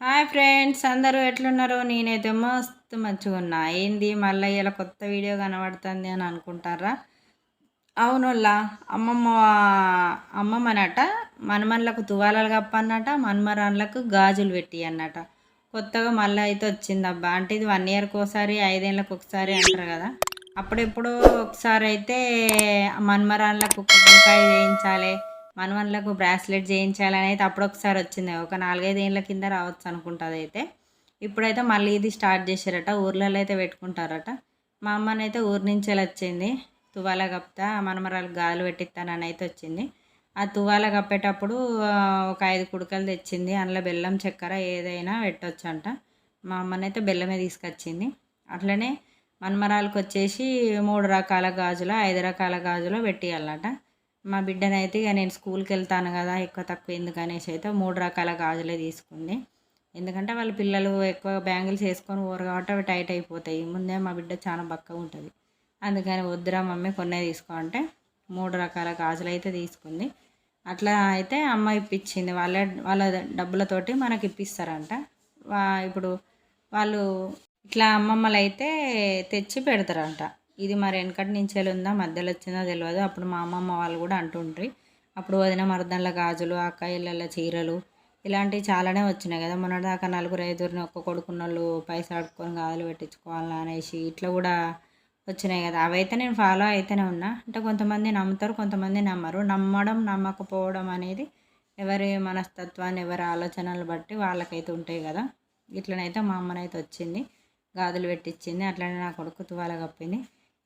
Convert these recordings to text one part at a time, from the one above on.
Hi friends అందరూ ఎట్లున్నారు నేనైతే మస్తు మంచిగా ఏంది మళ్ళీ ఇలా కొత్త వీడియో కనబడుతుంది అని అనుకుంటారా? అవునుల్లా అమ్మమ్మ అమ్మమ్మనట మనమన్లకు తువాలలు కప్పన్నట మనమరాన్లకు గాజులు పెట్టి అన్నట కొత్తగా మళ్ళీ అయితే వచ్చింది అబ్బా అంటే ఇది వన్ ఇయర్కి ఒకసారి ఐదేళ్ళకి ఒకసారి అంటారు కదా. అప్పుడెప్పుడు ఒకసారి అయితే మన్మరాన్లకు కుంకాయ చేయించాలి మనవన్లకు బ్రాస్లెట్ చేయించాలని అయితే అప్పుడు ఒకసారి వచ్చింది. ఒక నాలుగైదు ఏళ్ళ కింద రావచ్చు అనుకుంటుంది అయితే ఇప్పుడైతే మళ్ళీ ఇది స్టార్ట్ చేశారట. ఊర్లలో అయితే పెట్టుకుంటారట. మా అమ్మనైతే ఊరి నుంచి వచ్చింది. తువాల కప్తా మనమరాలు గాలు పెట్టిస్తానని అయితే వచ్చింది. ఆ తువాల కప్పేటప్పుడు ఒక ఐదు కుడుకలు తెచ్చింది. అందులో బెల్లం చక్కెర ఏదైనా పెట్టొచ్చంట. మా అమ్మనైతే బెల్లమే తీసుకొచ్చింది. అట్లనే మనమరాలకు వచ్చేసి మూడు రకాల గాజులు ఐదు రకాల గాజులు పెట్టియాలట. మా బిడ్డనైతే ఇక నేను స్కూల్కి వెళ్తాను కదా ఎక్కువ తక్కువ ఎందుకు అనేసి అయితే మూడు రకాల గాజులే తీసుకుంది. ఎందుకంటే వాళ్ళ పిల్లలు ఎక్కువ బ్యాంగిల్స్ వేసుకొని పోరు కాబట్టి అవి టైట్ అయిపోతాయి. ముందే మా బిడ్డ చాలా బక్కగా ఉంటుంది. అందుకని వద్దురా మమ్మీ కొన్నే తీసుకో అంటే మూడు రకాల గాజులు అయితే తీసుకుంది. అట్లా అయితే అమ్మ ఇప్పించింది. వాళ్ళ వాళ్ళ డబ్బులతోటి మనకి ఇప్పిస్తారంట. ఇప్పుడు వాళ్ళు ఇట్లా అమ్మమ్మలు అయితే తెచ్చి పెడతారంట. ఇది మరి వెనకటి నుంచి ఉందా మధ్యలో వచ్చిందో తెలియదు అప్పుడు మా అమ్మమ్మ వాళ్ళు కూడా అంటుండ్రి. అప్పుడు వదిన మరదళ్ళ గాజులు అక్క ఇళ్ళ చీరలు ఇలాంటివి చాలానే వచ్చినాయి కదా. మొన్నటిదాకా నలుగురు ఐదుగురిని ఒక్క కొడుకున్న వాళ్ళు పైసలు అడుక్కొని గాజులు పెట్టించుకోవాలని అనేసి ఇట్లా కూడా వచ్చినాయి కదా. అవైతే నేను ఫాలో అయితేనే ఉన్నా. అంటే కొంతమంది నమ్ముతారు కొంతమంది నమ్మరు. నమ్మడం నమ్మకపోవడం అనేది ఎవరి మనస్తత్వాన్ని ఎవరి ఆలోచనలు బట్టి వాళ్ళకైతే ఉంటాయి కదా. ఇట్లనైతే మా అమ్మనైతే వచ్చింది గాదులు పెట్టించింది. అట్లనే నా కొడుకు తువాల కప్పింది.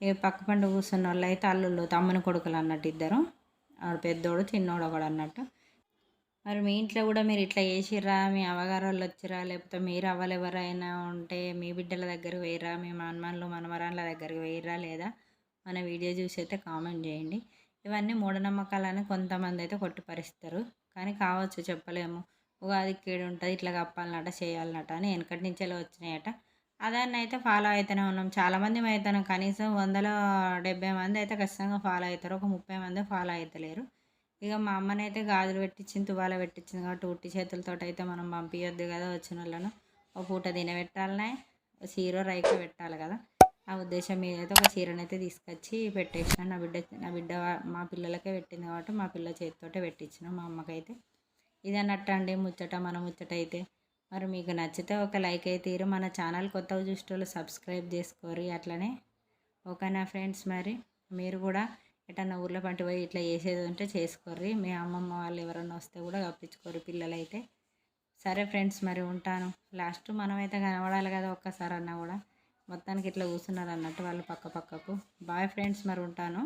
ఇక పక్క పండు కూర్చున్న వాళ్ళు అయితే అల్లుళ్ళు తమ్ముని కొడుకులు అన్నట్టు ఇద్దరు. ఆడు పెద్దోడు చిన్నోడు ఒకడు అన్నట్టు. మరి మీ ఇంట్లో కూడా మీరు ఇట్లా చేసిర్రా? మీ అవగారు వాళ్ళు వచ్చిరా లేకపోతే మీరు అవ్వలు ఎవరైనా ఉంటే మీ బిడ్డల దగ్గర వేయరా మీ మనమన్లు మనమరాన్ల దగ్గరికి వేయరా లేదా? మన వీడియో చూసి అయితే కామెంట్ చేయండి. ఇవన్నీ మూఢనమ్మకాలని కొంతమంది అయితే కొట్టిపరిస్తారు. కానీ కావచ్చు చెప్పలేము. ఉగాది కీడు ఉంటుంది ఇట్లా కప్పాలన్నట చేయాలన్నట అని వెనకటి నుంచే వచ్చినాయట అదాన్ని అయితే ఫాలో అవుతూనే ఉన్నాం. చాలామంది అవుతున్నాం కనీసం వందల డెబ్బై మంది అయితే ఖచ్చితంగా ఫాలో అవుతారు. ఒక ముప్పై మంది ఫాలో అవుతలేరు ఇక మా అమ్మని అయితే గాజులు పెట్టించింది తువాల పెట్టించింది కాబట్టి ఉట్టి చేతులతో అయితే మనం పంపించొద్దు కదా వచ్చిన వాళ్ళను. ఒక పూట తినబెట్టాలనే చీర రైక పెట్టాలి కదా. ఆ ఉద్దేశం మీద అయితే ఒక చీరను అయితే తీసుకొచ్చి పెట్టేసిన నా బిడ్డ నా బిడ్డ మా పిల్లలకే పెట్టింది కాబట్టి మా పిల్ల చేతితోటే పెట్టించిన మా అమ్మకైతే. ఇది అన్నట్టు అండి ముచ్చట మన ముచ్చట అయితే మరి మీకు నచ్చితే ఒక లైక్ అయితే ఇరు మన ఛానల్ కొత్తగా చూసేటోళ్ళు సబ్స్క్రైబ్ చేసుకోరి. అట్లనే ఓకేనా ఫ్రెండ్స్ మరి? మీరు కూడా ఎటన్నా ఊర్లో పంటి పోయి ఇట్లా చేసేది ఉంటే చేసుకోర్రి. మీ అమ్మమ్మ వాళ్ళు ఎవరన్నా వస్తే కూడా కప్పించుకోరు పిల్లలైతే. సరే ఫ్రెండ్స్ మరి ఉంటాను. లాస్ట్ మనమైతే కనబడాలి కదా ఒక్కసారి అన్నా కూడా. మొత్తానికి ఇట్లా కూర్చున్నారు అన్నట్టు వాళ్ళు పక్క పక్కకు. బాయ్ ఫ్రెండ్స్ మరి ఉంటాను.